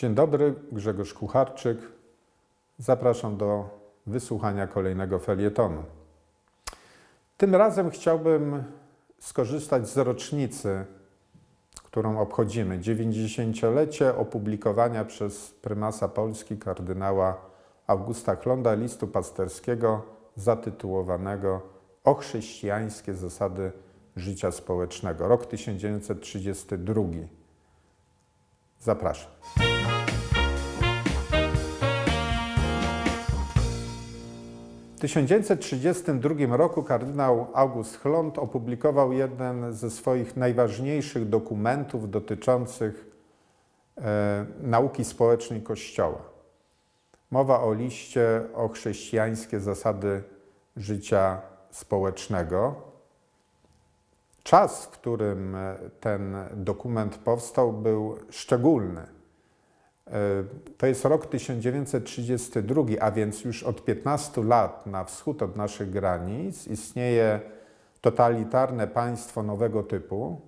Dzień dobry, Grzegorz Kucharczyk. Zapraszam do wysłuchania kolejnego felietonu. Tym razem chciałbym skorzystać z rocznicy, którą obchodzimy 90-lecie opublikowania przez prymasa Polski kardynała Augusta Klonda listu pasterskiego zatytułowanego O chrześcijańskie zasady życia społecznego, rok 1932. Zapraszam. W 1932 roku kardynał August Chlont opublikował jeden ze swoich najważniejszych dokumentów dotyczących e, nauki społecznej Kościoła. Mowa o liście o chrześcijańskie zasady życia społecznego. Czas, w którym e, ten dokument powstał, był szczególny. E, To jest rok 1932, a więc już od 15 lat na wschód od naszych granic istnieje totalitarne państwo nowego typu.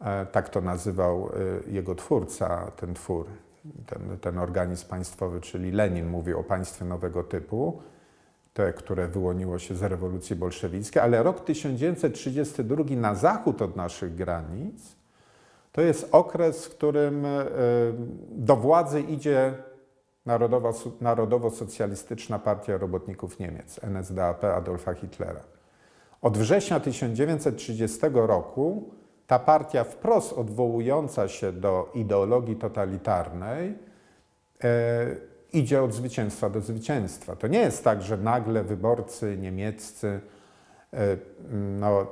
E, Tak to nazywał jego twórca, ten twór, ten, ten organizm państwowy, czyli Lenin mówi o państwie nowego typu, te, które wyłoniło się z rewolucji bolszewickiej, ale rok 1932 na zachód od naszych granic to jest okres, w którym e, do władzy idzie Narodowo-Socjalistyczna Partia Robotników Niemiec, NSDAP Adolfa Hitlera. Od września 1930 roku ta partia wprost odwołująca się do ideologii totalitarnej e, idzie od zwycięstwa do zwycięstwa. To nie jest tak, że nagle wyborcy niemieccy e, no,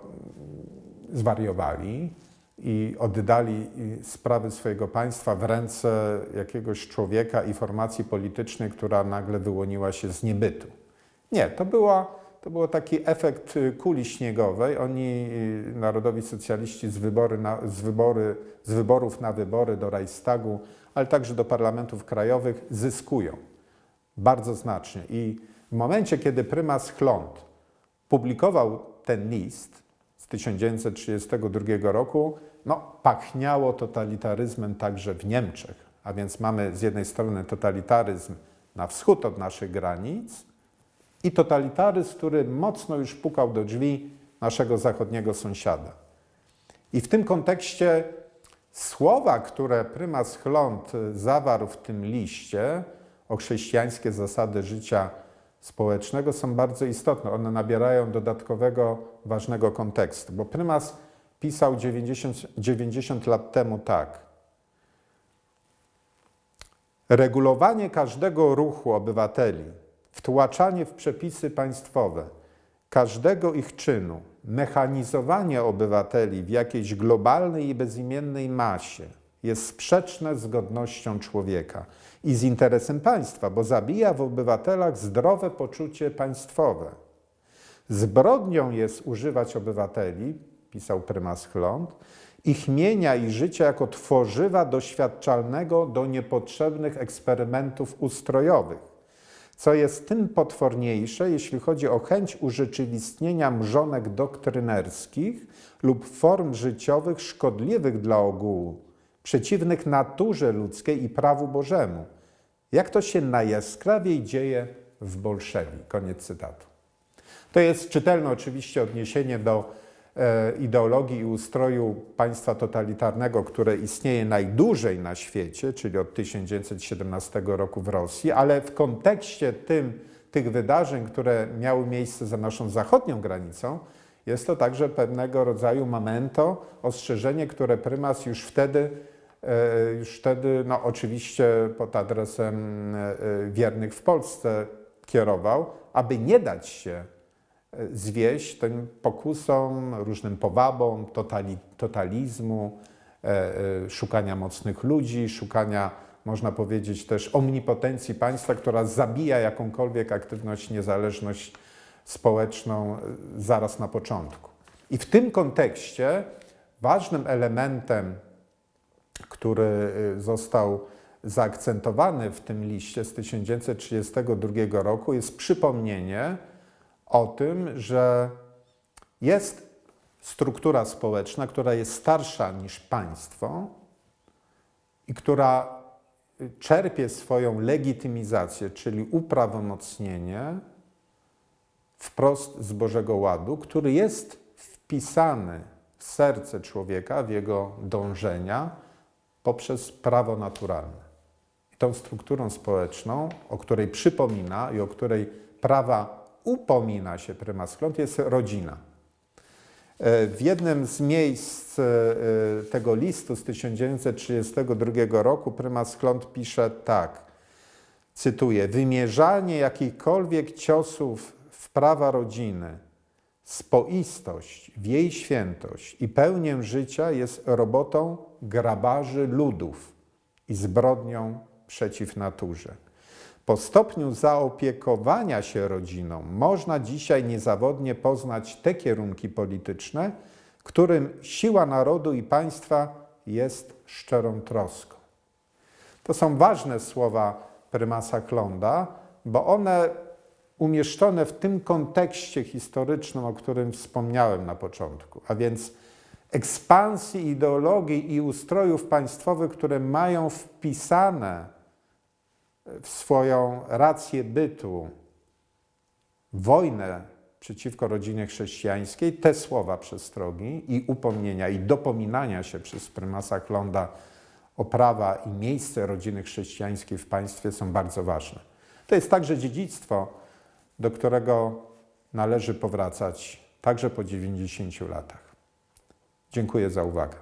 zwariowali i oddali sprawy swojego państwa w ręce jakiegoś człowieka i formacji politycznej, która nagle wyłoniła się z niebytu. Nie, to była to był taki efekt kuli śniegowej. Oni, narodowi socjaliści, z, wybory na, z, wybory, z wyborów na wybory do Reichstagu, ale także do parlamentów krajowych zyskują bardzo znacznie. I w momencie, kiedy prymas Chlont publikował ten list z 1932 roku, no, pachniało totalitaryzmem także w Niemczech. A więc mamy z jednej strony totalitaryzm na wschód od naszych granic, i totalitaryzm, który mocno już pukał do drzwi naszego zachodniego sąsiada. I w tym kontekście słowa, które prymas Chlont zawarł w tym liście o chrześcijańskie zasady życia społecznego są bardzo istotne. One nabierają dodatkowego, ważnego kontekstu, bo prymas pisał 90, 90 lat temu tak. Regulowanie każdego ruchu obywateli wtłaczanie w przepisy państwowe każdego ich czynu, mechanizowanie obywateli w jakiejś globalnej i bezimiennej masie jest sprzeczne z godnością człowieka i z interesem państwa, bo zabija w obywatelach zdrowe poczucie państwowe. Zbrodnią jest używać obywateli, pisał prymas Chlont, ich mienia i życia jako tworzywa doświadczalnego do niepotrzebnych eksperymentów ustrojowych co jest tym potworniejsze, jeśli chodzi o chęć urzeczywistnienia mrzonek doktrynerskich lub form życiowych szkodliwych dla ogółu, przeciwnych naturze ludzkiej i prawu Bożemu. Jak to się najjaskrawiej dzieje w Bolszewi. Koniec cytatu. To jest czytelne oczywiście odniesienie do ideologii i ustroju państwa totalitarnego, które istnieje najdłużej na świecie, czyli od 1917 roku w Rosji, ale w kontekście tym, tych wydarzeń, które miały miejsce za naszą zachodnią granicą, jest to także pewnego rodzaju memento, ostrzeżenie, które prymas już wtedy, e, już wtedy no oczywiście pod adresem e, wiernych w Polsce kierował, aby nie dać się zwieść tym pokusom, różnym powabom totali, totalizmu, e, e, szukania mocnych ludzi, szukania, można powiedzieć, też omnipotencji państwa, która zabija jakąkolwiek aktywność, niezależność społeczną e, zaraz na początku. I w tym kontekście ważnym elementem, który został zaakcentowany w tym liście z 1932 roku, jest przypomnienie, o tym, że jest struktura społeczna, która jest starsza niż państwo i która czerpie swoją legitymizację, czyli uprawomocnienie wprost z Bożego Ładu, który jest wpisany w serce człowieka, w jego dążenia poprzez prawo naturalne. I tą strukturą społeczną, o której przypomina i o której prawa upomina się prymas Klont, jest rodzina. E, W jednym z miejsc e, e, tego listu z 1932 roku prymas Klont pisze tak, cytuję, wymierzanie jakichkolwiek ciosów w prawa rodziny, spoistość w jej świętość i pełnię życia jest robotą grabarzy ludów i zbrodnią przeciw naturze. Po stopniu zaopiekowania się rodziną można dzisiaj niezawodnie poznać te kierunki polityczne, którym siła narodu i państwa jest szczerą troską. To są ważne słowa prymasa Klonda, bo one umieszczone w tym kontekście historycznym, o którym wspomniałem na początku, a więc ekspansji ideologii i ustrojów państwowych, które mają wpisane w swoją rację bytu wojnę przeciwko rodzinie chrześcijańskiej, te słowa przestrogi i upomnienia i dopominania się przez prymasa Klonda o prawa i miejsce rodziny chrześcijańskiej w państwie są bardzo ważne. To jest także dziedzictwo, do którego należy powracać także po 90 latach. Dziękuję za uwagę.